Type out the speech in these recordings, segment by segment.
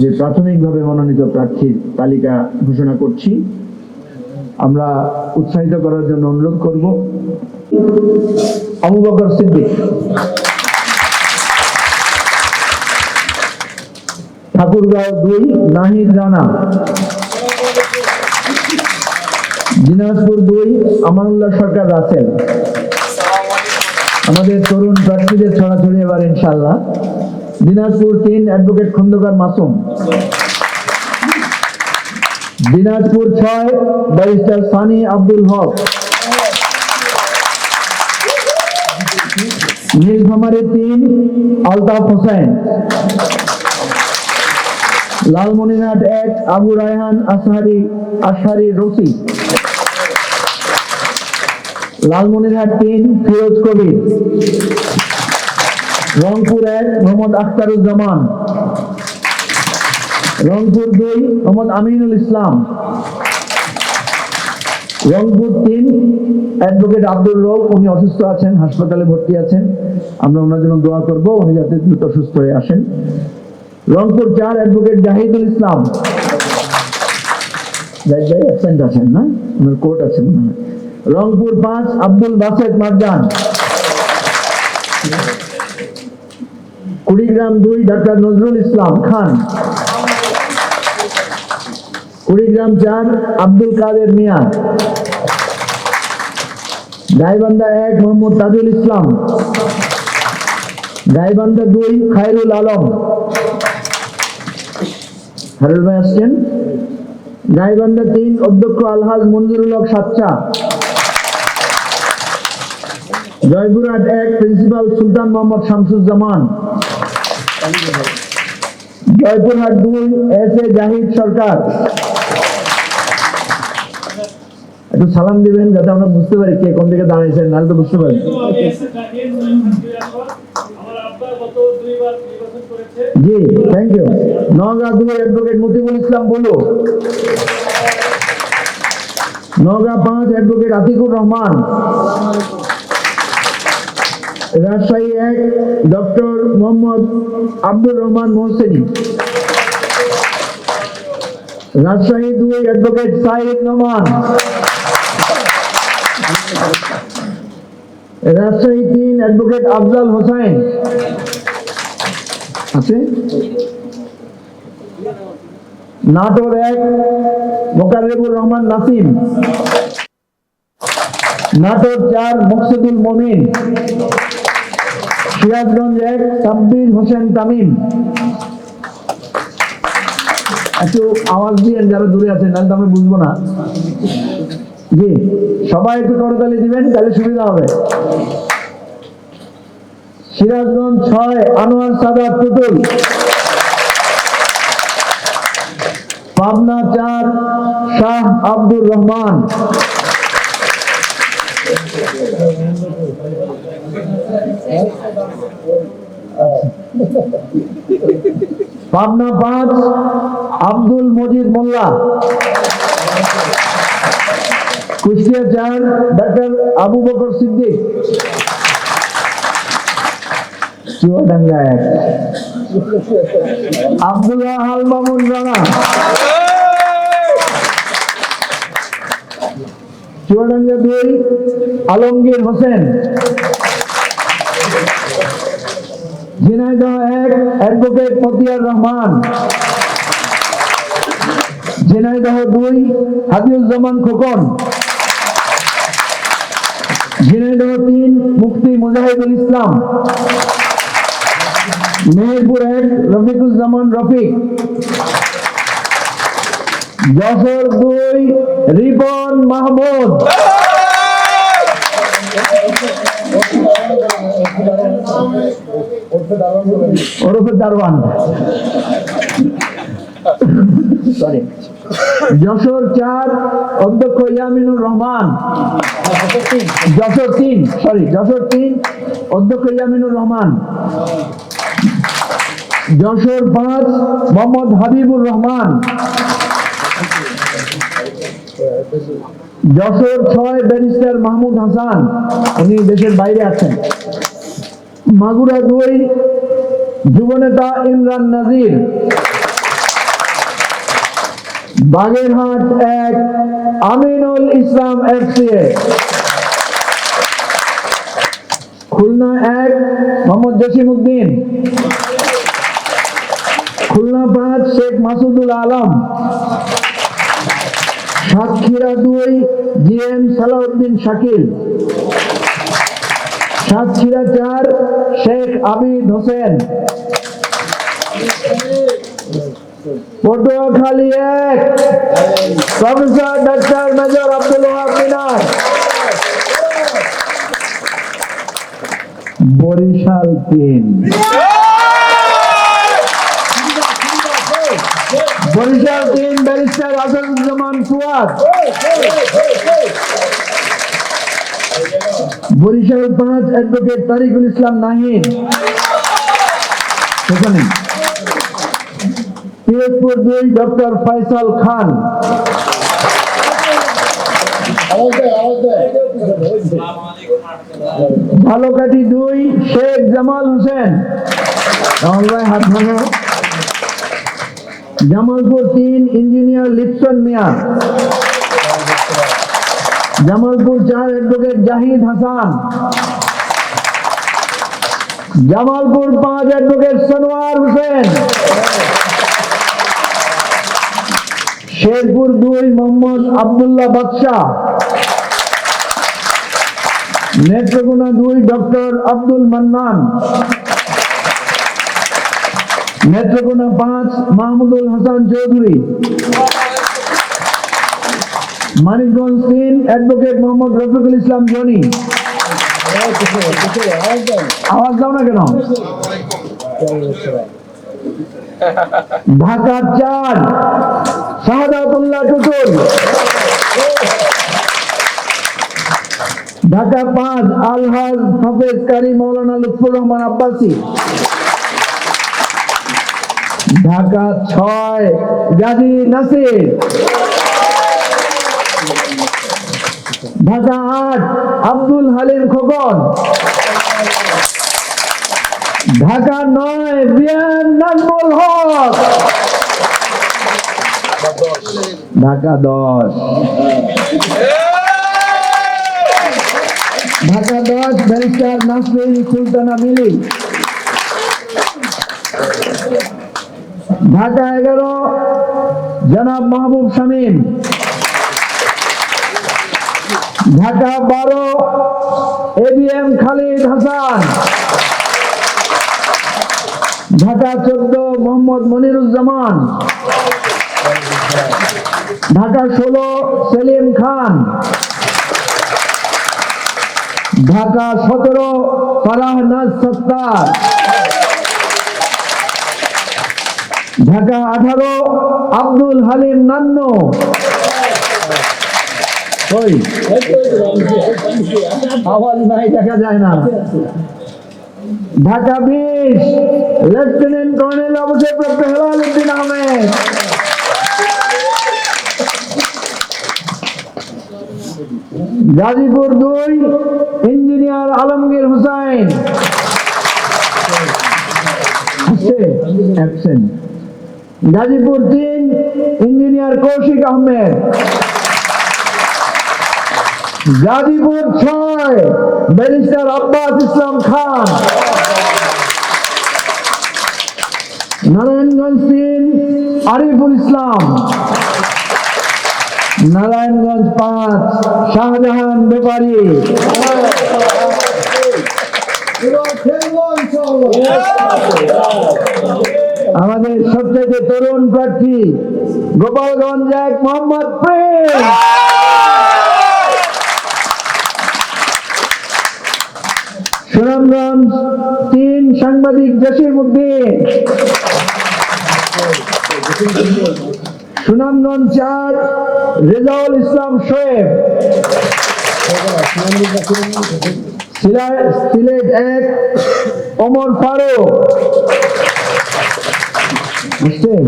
যে প্রাথমিকভাবে মনোনীত প্রার্থীর তালিকা ঘোষণা করছি, আমরা উৎসাহিত করার জন্য অনুরোধ করব। আবু বকর সিদ্দিক। ঠাকুরগাঁও দুই, নাহিদ রানা। দিনাজপুর দুই, আমানুল্লাহ সরকার রাসেল। আমাদের তরুণ প্রার্থীদের ছড়াছড়ি এবার ইনশাল্লাহ দিনাজপুর তিন অ্যাডভোকেট খন্দকার মাসুম। দিনাজপুর ছয় ব্যারিস্টার সানি আব্দুল হক। নীলফামারী তিন আলতাফ হোসেন। লালমনিরহাট এক আবু রায়হান আসহারি আসহারি রসি লালমনিরহাট তিন ফিরোজ কবির। রংপুর এক মোহাম্মদ আখতারুজ্জামান। রংপুর দুই, মোহাম্মদ আমিনুল ইসলাম। রংপুর তিন, অ্যাডভোকেট আব্দুল রব উনি অসুস্থ আছেন, হাসপাতালে ভর্তি আছেন। আমরা ওনার জন্য দোয়া করব, উনি যাতে দ্রুত সুস্থ হয়ে আসেন। রংপুর চার, অ্যাডভোকেট জাহিদুল ইসলাম। আছেন, না? ওনার কোর্ট আছে রংপুর পাঁচ, আব্দুল বাসেদ মারজান। কুড়িগ্রাম দুই ডাক্তার নজরুল ইসলাম খান। কুড়িগ্রাম চার আব্দুল কাদের মিয়া। গাইবান্ধা এক মোহাম্মদ তাজুল ইসলাম। গাইবান্ধা দুই খায়রুল আলম। হারুল ভাই আসছেন? গাইবান্ধা তিন অধ্যক্ষ আলহাজ মঞ্জুরুল হক সাচ্চা। জয়পুরহাট এক প্রিন্সিপাল সুলতান মোহাম্মদ শামসুজ্জামান। জয়পুরহাট দুই, এস এ জাহিদ সরকার। একটু সালাম দিবেন যাতে আমরা বুঝতে পারি কে কোন দিকে দাঁড়িয়েছেন, নাহলে তো বুঝতে পারি। জি থ্যাংক ইউ নওগাঁ দুই অ্যাডভোকেট মতিবুল ইসলাম বলু নওগাঁ পাঁচ অ্যাডভোকেট আতিকুর রহমান। রাজশাহী এক ডক্টর মোহাম্মদ আব্দুর রহমান মোহসেনি। রাজশাহী দুই অ্যাডভোকেট সাইদ নোমান। রাজশাহী তিন অ্যাডভোকেট আফজাল হোসেন। আছে? নাটোর এক মোকাররেবুর রহমান নাসিম। নাটোর চার মুকসিদুল মমিন। সিরাজগঞ্জ এক সাব্বির হোসেন তামিম। একটু আওয়াজ দিয়ে যারা দূরে আছেন, নাহলে তো আমরা বুঝব না। জি, সবাই একটু করতালি দিবেন, তাহলে সুবিধা হবে। সিরাজগঞ্জ ছয়, আনোয়ার সাদাত পুতুল। পাবনা চার, শাহ আব্দুর রহমান। পাবনা পাঁচ, আব্দুল মজিদ মোল্লা। কুষ্টিয়া চার, ডাক্তার আবু বকর সিদ্দিক। চুয়াডাঙ্গা এক। মামুন রানা। চুয়াডাঙ্গা আলমগীর হোসেন। ঝিনাইদহ এক অ্যাডভোকেট মতিয়ার রহমান ঝিনাইদহ দুই হাবিউজ্জামান খোকন ঝিনাইদহ তিন মুফতি মুজাহিদুল ইসলাম, মেহেরপুর এক রফিকুজ্জামান রফিক, যশোর দুই রিপন মাহমুদ। ওরফে সরি যশোর চার, অধ্যক্ষ ইয়ামিনুর রহমান। যশোর তিন সরি যশোর তিন, অধ্যক্ষ ইয়ামিনুর রহমান। যশোর পাঁচ, মোহাম্মদ হাবিবুর রহমান। যশোর ছয়, ব্যারিস্টার মাহমুদ হাসান। উনি দেশের বাইরে আছেন। মাগুরা দুই, যুবনেতা ইমরান নাজির। বাগেরহাট এক, আমিনুল ইসলাম এফসিএ খুলনা এক, মোহাম্মদ জসিম উদ্দিন। খুলনা পাঁচ, শেখ মাসুদুল আলম। সাতক্ষীরা দুই, জি এম সালাউদ্দিন শাকিল। সাতক্ষীরা চার শেখ আবিদ হোসেন। পটুয়াখালী এক। Professor doctor major Abdul Minar. Barishal তিন। বরিশাল তিন ব্যারিস্টার আসাদুজ্জামান ফুয়াদ। বরিশাল পাঁচ অ্যাডভোকেট তারিকুল ইসলাম নাহিদ। সেখানে পিরোজপুর দুই ডক্টর ফয়সাল খান। ঝালকাঠি দুই, শেখ জামাল হোসেন। রাহুল হাত ভাঙো। জামালপুর তিন, ইঞ্জিনিয়ার লিপসন মিয়া। জামালপুর চার অ্যাডভোকেট জাহিদ হাসান। জামালপুর পাঁচ অ্যাডভোকেট সনোয়ার হোসেন। শেরপুর দুই মোহাম্মদ আব্দুল্লাহ বাদশাহ নেত্রকোনা দুই ডক্টর আব্দুল মান্নান। নেত্রকোনা পাঁচ মাহমুদুল হাসান চৌধুরী। মানিকগঞ্জ তিন অ্যাডভোকেট মোহাম্মদ রফিকুল ইসলাম জনি আওয়াজ দাও না কেন? ঢাকা চার শাহাদাতুল্লাহ টুটুল। ঢাকা পাঁচ, আলহাজ হাফেজ কারি মৌলানা লুৎফুর রহমান আব্বাসী। ঢাকা ছয়, গাজী নাসির। ঢাকা আব্দুল হালিম খোকন। ঢাকা নয় বিয়ান নাজমুল হক। ঢাকা দশ। ঢাকা দশ, ব্যারিস্টার নাসরিন সুলতানা মিলি। ঢাকা এগারো, জনাব মাহবুব শামীম। ঢাকা বারো এবিএম খালিদ হাসান। ঢাকা চোদ্দ, মোহাম্মদ মনিরুজ্জামান। ঢাকা ষোলো, সেলিম খান। ঢাকা সতেরো ফারাহনাজ সত্তার ঢাকা আঠারো, আব্দুল হালিম নান্নু। ওই ঢাকা বিশ আহমেদ গাজীপুর দুই ইঞ্জিনিয়ার আলমগীর হুসাইন গাজীপুর তিন ইঞ্জিনিয়ার কৌশিক আহমেদ গাজীপুর ছয়, ব্যারিস্টার আব্বাস ইসলাম খান। নারায়ণগঞ্জ তিন, আরিফুল ইসলাম। নারায়ণগঞ্জ পাঁচ, শাহজাহান ব্যাপারী আমাদের সবচেয়ে তরুণ প্রার্থী গোপালগঞ্জ এক মোহাম্মদ প্রেম। সুনামগঞ্জ তিন সাংবাদিক জসিম উদ্দিন সুনামগঞ্জ চার, রেজাউল ইসলাম শোয়েব সিলা- সিলেট এক অমর ফারুক। বুঝছেন?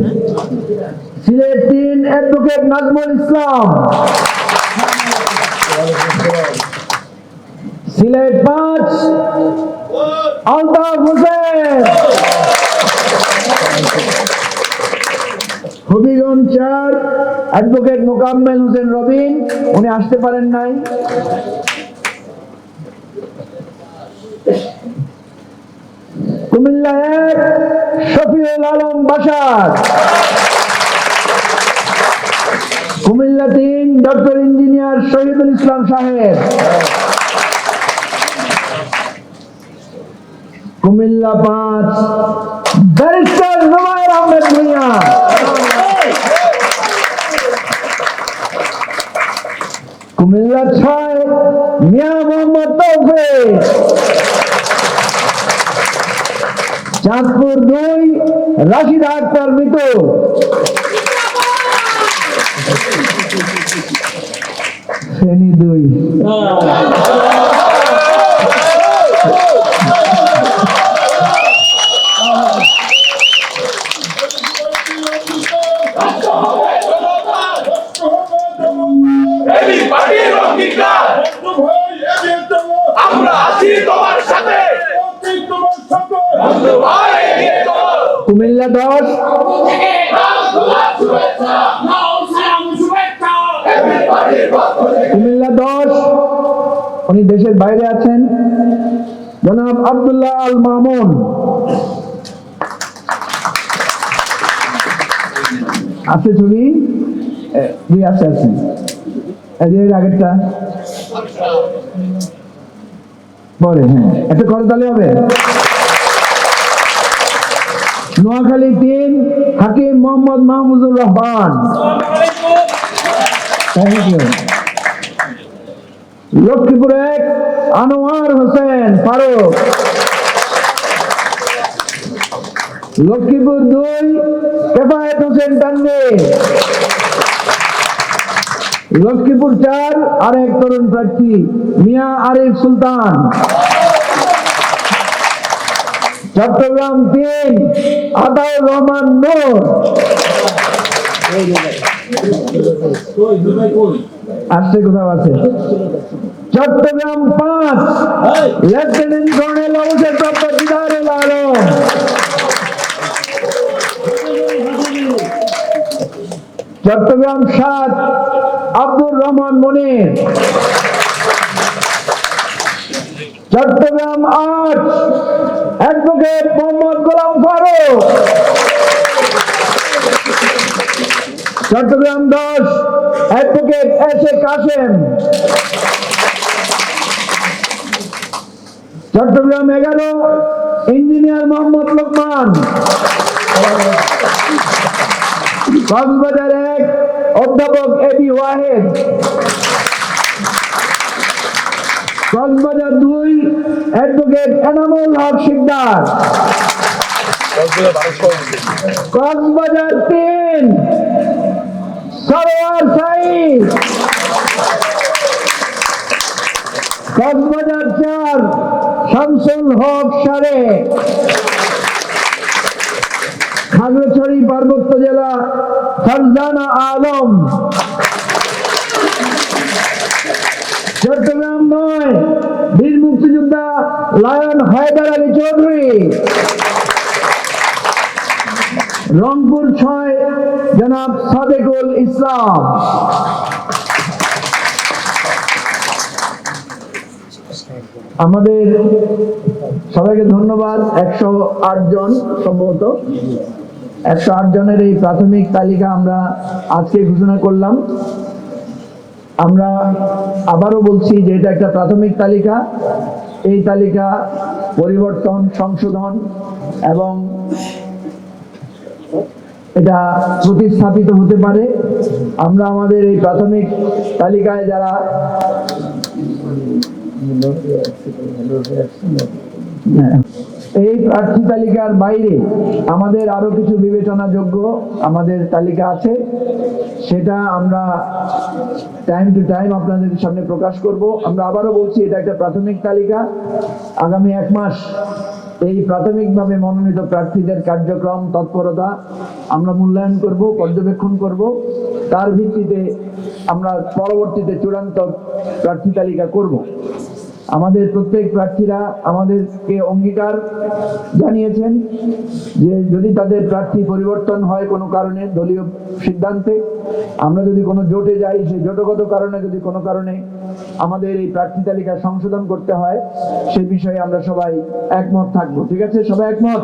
সিলেট তিন, অ্যাডভোকেট নাজমুল ইসলাম। সিলেট পাঁচ আলতাফ হোসেন। হবিগঞ্জ চার অ্যাডভোকেট মোকাম্মেল হোসেন রবিন, উনি আসতে পারেন নাই। কুমিল্লা এক শফিউল আলম বাসার। কুমিল্লা তিন ডক্টর ইঞ্জিনিয়ার শহীদুল ইসলাম সাহেব। কুমিল্লা পাঁচ, ব্যারিস্টার নুমায়ের আহমেদ ভূঁইয়া কুমিল্লা ছয়, মিয়া মোহাম্মদ তৌফিক। চাঁদপুর দুই, রাশিদ আক্তার মিতু। শ্রেণি দুই এই পার্টির অঙ্গীকার আমরা আছি তোমার সাথে বন্ধু ভাই এগিয়ে চলো কুমিল্লা দশ এই পার্টির পক্ষ থেকে কুমিল্লা দশ উনি দেশের বাইরে আছেন জনাব আব্দুল্লাহ আল মামুন। আছে ছবি? এ, জি আছে আছে। এর আগেরটা পরে হ্যাঁ। একটা করে তাহলে হবে? নোয়াখালী তিন হাকিম মোহাম্মদ মাহমুদুর রহমান। থ্যাংক ইউ লক্ষ্মীপুর এক আনোয়ার হোসেন ফারুক। লক্ষ্মীপুর দুই, কেফায়েত হোসেন তানভীর। লক্ষ্মীপুর চার, আরেক তরুণ প্রার্থী, মিয়া আরিফ সুলতান। চট্টগ্রাম তিন, আতাউর রহমান নূর। আসছে কোথাও আছে? চট্টগ্রাম পাঁচ লেফটেন্যান্ট কর্নেল অবসর প্রাপ্ত দিদারুল আলম চট্টগ্রাম সাত আব্দুর রহমান মনির। চট্টগ্রাম আট অ্যাডভোকেট মোহাম্মদ গোলাম ফারুক। চট্টগ্রাম দশ advocate S A Kashem. Chattogram এগারো, ইঞ্জিনিয়ার মোহাম্মদ লোকমান। কক্সবাজার অধ্যাপক এ বি ওয়াহেদ। কক্সবাজার দুই, অ্যাডভোকেট এনামুল হক শিকদার। কক্সবাজার তিন, সরোয়ার সাইদ কক্সবাজার শামসুল হক সারে। খাগড়াছড়ি, পার্বত্য জেলা, ফারজানা আলম। চট্টগ্রাম নয়, বীর মুক্তিযোদ্ধা লায়ন হায়দার আলী চৌধুরী। রংপুর ছয়, জনাব সাদেকুল ইসলাম। আমাদের সবাইকে ধন্যবাদ, একশো আট জন সম্ভবত। একশো আট জনের এই প্রাথমিক তালিকা আমরা আজকে ঘোষণা করলাম। আমরা আবারও বলছি যে এটা একটা প্রাথমিক তালিকা। এই তালিকা পরিবর্তন, সংশোধন এবং এটা প্রতিস্থাপিত হতে পারে। আমরা আমাদের এই প্রাথমিক তালিকায় যারা। এই প্রার্থী তালিকার বাইরে আমাদের আরও কিছু বিবেচনাযোগ্য আমাদের তালিকা আছে। সেটা আমরা টাইম টু টাইম আপনাদের সামনে প্রকাশ করব। আমরা আবারও বলছি, এটা একটা প্রাথমিক তালিকা। আগামী এক মাস এই প্রাথমিকভাবে মনোনীত প্রার্থীদের কার্যক্রম তৎপরতা আমরা মূল্যায়ন করব, পর্যবেক্ষণ করব। তার ভিত্তিতে আমরা পরবর্তীতে চূড়ান্ত প্রার্থী তালিকা করব। আমাদের প্রত্যেক প্রার্থীরা আমাদেরকে অঙ্গীকার জানিয়েছেন যে যদি তাদের প্রার্থী পরিবর্তন হয় কোনো কারণে দলীয় সিদ্ধান্তে, আমরা যদি কোনো জোটে যাই, সেই জোটগত কারণে যদি কোনো কারণে আমাদের এই প্রার্থী তালিকা সংশোধন করতে হয়, সে বিষয়ে আমরা সবাই একমত থাকব। ঠিক আছে? সবাই একমত?